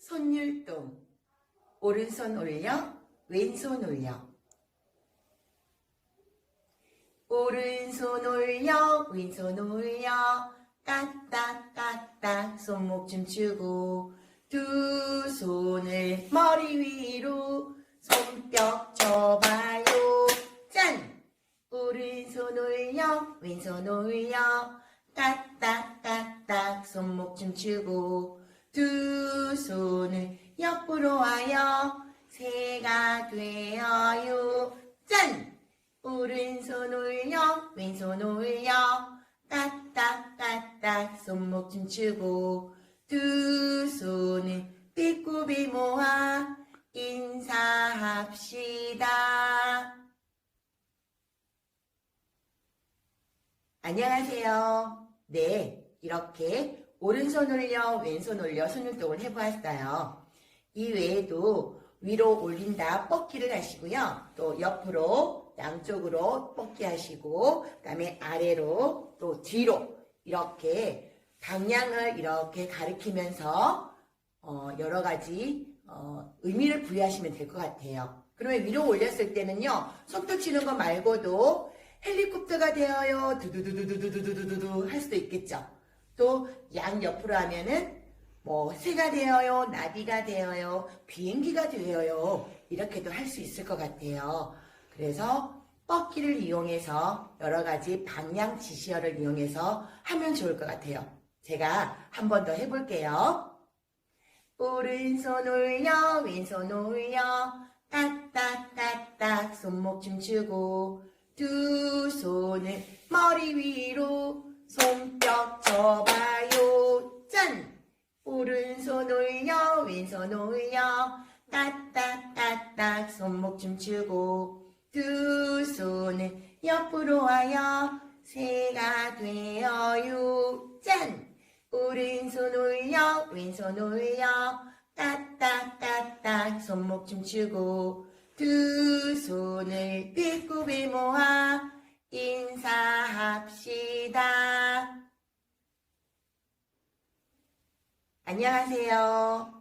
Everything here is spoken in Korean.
손율동. 오른손 올려 왼손 올려. 오른손 올려 왼손 올려. 까딱 까딱 손목 춤추고. 두 손을 머리 위로 손뼉 쳐봐요. 짠! 오른손 올려 왼손 올려. 까딱 까딱 손목 춤추고. 두 손을 옆으로 와요 새가 되어요 짠 오른손 올려 왼손 올려 까딱까딱 손목 춤추고 두 손을 배꼽에 모아 인사합시다. 안녕하세요. 네, 이렇게 오른손 올려 왼손 올려 손율동을 해보았어요. 이 외에도 위로 올린다 뻗기를 하시고요. 또 옆으로 양쪽으로 뻗기 하시고 그 다음에 아래로 또 뒤로 이렇게 방향을 이렇게 가리키면서 어, 여러 가지 어, 의미를 부여하시면 될 것 같아요. 그러면 위로 올렸을 때는요, 손뼉 치는 거 말고도 헬리콥터가 되어요, 두두두두두두두두두 할 수도 있겠죠. 또 양 옆으로 하면은 뭐 새가 되어요, 나비가 되어요, 비행기가 되어요 이렇게도 할 수 있을 것 같아요. 그래서 뻗기를 이용해서 여러 가지 방향 지시어를 이용해서 하면 좋을 것 같아요. 제가 한 번 더 해볼게요. 오른손 올려 왼손 올려 까딱까딱 손목 춤추고 두 손을 머리 위로 손뼉 쳐봐요. 짠! 오른손 올려 왼손 올려. 까딱까딱 손목 춤추고. 두 손을 옆으로 와요. 새가 되어요. 짠! 오른손 올려 왼손 올려. 까딱까딱 손목 춤추고. 두 손을 배꼽에 모아 인사합시다. 안녕하세요.